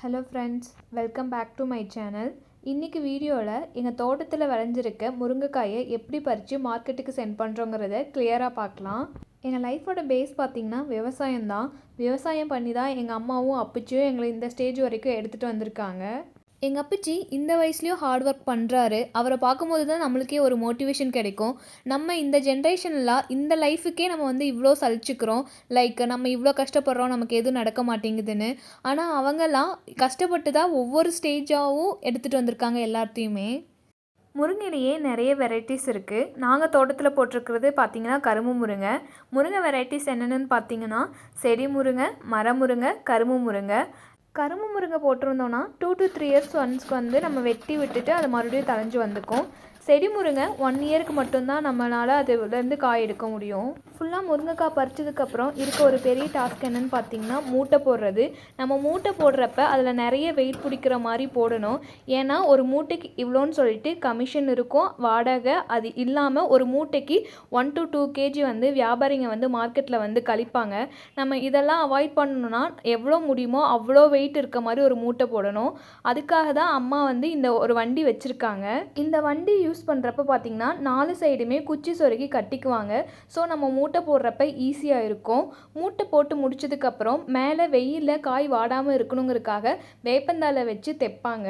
Hello friends welcome back to my channel இன்றைக்கி வீடியோவில் எங்கள் தோட்டத்தில் விளைஞ்சிருக்க முருங்கைக்காயை எப்படி பறித்து மார்க்கெட்டுக்கு சென்ட் பண்ணுறோங்கிறத கிளியராக பார்க்கலாம். எங்கள் லைஃபோட பேஸ் பார்த்திங்கன்னா விவசாயம் தான் விவசாயம் பண்ணி தான் எங்கள் அம்மாவும் அப்பச்சியும் எங்களை இந்த ஸ்டேஜ் வரைக்கும் எடுத்துகிட்டு வந்திருக்காங்க. எங்கள் அப்பச்சி இந்த வயசுலேயும் ஹார்ட் ஒர்க் பண்ணுறாரு அவரை பார்க்கும்போது தான் நம்மளுக்கே ஒரு மோட்டிவேஷன் கிடைக்கும். நம்ம இந்த ஜென்ரேஷன்லாம் இந்த லைஃபுக்கே நம்ம வந்து இவ்வளோ சலிச்சுக்கிறோம். லைக் நம்ம இவ்வளோ கஷ்டப்படுறோம். நமக்கு எதுவும் நடக்க மாட்டேங்குதுன்னு. ஆனால் அவங்கெல்லாம் கஷ்டப்பட்டு தான் ஒவ்வொரு ஸ்டேஜாகவும் எடுத்துகிட்டு வந்திருக்காங்க எல்லாத்தையுமே முருங்கையிலேயே நிறைய வெரைட்டிஸ் இருக்குது நாங்கள் தோட்டத்தில் போட்டிருக்கிறது பார்த்திங்கன்னா கரும்பு முருங்கை. முருங்கை வெரைட்டிஸ் என்னென்னு பார்த்தீங்கன்னா செடி முருங்கை மர முருங்கை கரும்பு முருங்கை. கரும்பு முருங்கை போட்டிருந்தோன்னா டூ டு த்ரீ இயர்ஸ் ஒன்ஸ்க்கு வந்து நம்ம வெட்டி விட்டுட்டு அது மறுபடியும் தழைஞ்சு வந்துக்கும். செடி முருங்கை ஒன் இயருக்கு மட்டும்தான் நம்மளால் அதுலேருந்து காய் எடுக்க முடியும். ஃபுல்லாக முருங்கைக்காய் பறிச்சதுக்கப்புறம் இருக்க ஒரு பெரிய டாஸ்க் என்னென்னு பார்த்தீங்கன்னா மூட்டை போடுறது. நம்ம மூட்டை போடுறப்ப அதில் நிறைய வெயிட் பிடிக்கிற மாதிரி போடணும். ஏன்னா ஒரு மூட்டைக்கு இவ்வளோன்னு சொல்லிட்டு கமிஷன் இருக்கும். வாடகை அது இல்லாமல் ஒரு மூட்டைக்கு ஒன் டு டூ கேஜி வந்து வியாபாரிங்க வந்து மார்க்கெட்டில் வந்து கழிப்பாங்க. நம்ம இதெல்லாம் அவாய்ட் பண்ணணும்னா எவ்வளோ முடியுமோ அவ்வளோ வெயிட் இருக்க மாதிரி ஒரு மூட்டை போடணும். அதுக்காக தான் அம்மா வந்து இந்த ஒரு வண்டி வச்சுருக்காங்க. இந்த வண்டி யூஸ் யூஸ் பண்ணுறப்ப பார்த்திங்கன்னா நாலு சைடுமே குச்சி சொருகி கட்டிக்குவாங்க. ஸோ நம்ம மூட்டை போடுறப்ப ஈஸியாக இருக்கும். மூட்டை போட்டு முடிச்சதுக்கப்புறம் மேலே வெயிலில் காய் வாடாமல் இருக்கணுங்கிறதுக்காக வேப்பந்தாலை வச்சு தைப்பாங்க.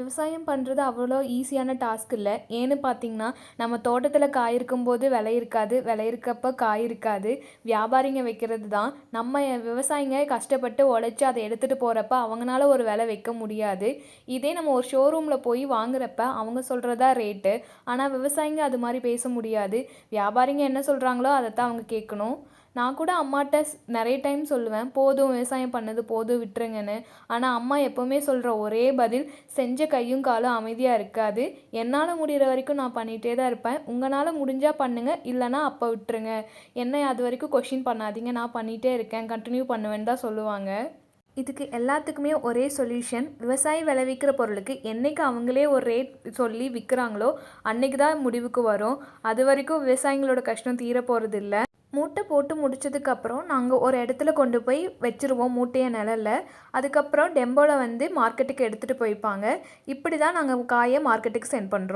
விவசாயம் பண்ணுறது அவ்வளோ ஈஸியான டாஸ்க் இல்லை. ஏன்னு பார்த்தீங்கன்னா நம்ம தோட்டத்தில் காய் இருக்கும்போது விலை இருக்காது. விலை இருக்கப்போ காய் இருக்காது. வியாபாரிங்க வைக்கிறது தான். நம்ம விவசாயிங்க கஷ்டப்பட்டு உழைச்சி அதை எடுத்துகிட்டு போகிறப்ப அவங்களால ஒரு விலை வைக்க முடியாது. இதே நம்ம ஒரு ஷோரூமில் போய் வாங்குறப்ப அவங்க சொல்கிறதா ரேட்டு ஆனால் விவசாயிங்க அது மாதிரி பேச முடியாது. வியாபாரிங்க என்ன சொல்கிறாங்களோ அதை தான் அவங்க கேட்கணும். நான் கூட அம்மாட்ட நிறைய டைம் சொல்லுவேன் போதும் விவசாயம் பண்ணது போதும் விட்டுருங்கன்னு. ஆனால் அம்மா எப்போவுமே சொல்கிற ஒரே பதில் செஞ்ச கையும் காலும் அமைதியாக இருக்காது. என்னால் முடிகிற வரைக்கும் நான் பண்ணிகிட்டே தான் இருப்பேன். உங்களால் முடிஞ்சால் பண்ணுங்கள் இல்லைனா அப்போ விட்டுருங்க. என்னை அது வரைக்கும் கொஷின் பண்ணாதீங்க. நான் பண்ணிகிட்டே இருக்கேன் கண்டினியூ பண்ணுவேன்னு தான் சொல்லுவாங்க. இதுக்கு எல்லாத்துக்குமே ஒரே சொல்யூஷன் விவசாயி விளைவிக்கிற பொருளுக்கு என்றைக்கு அவங்களே ஒரு ரேட் சொல்லி விற்கிறாங்களோ அன்றைக்கு தான் முடிவுக்கு வரும். அது வரைக்கும் விவசாயிங்களோட கஷ்டம் தீர போகிறது இல்லை மூட்டை போட்டு முடிச்சதுக்கப்புறம் நாங்கள் ஒரு இடத்துல கொண்டு போய் வச்சுருவோம் மூட்டையை நிழலில். அதுக்கப்புறம் டெம்போவில் வந்து மார்க்கெட்டுக்கு எடுத்துகிட்டு போய்ப்பாங்க. இப்படி தான் நாங்கள் காயை மார்க்கெட்டுக்கு சென்ட் பண்ணுறோம்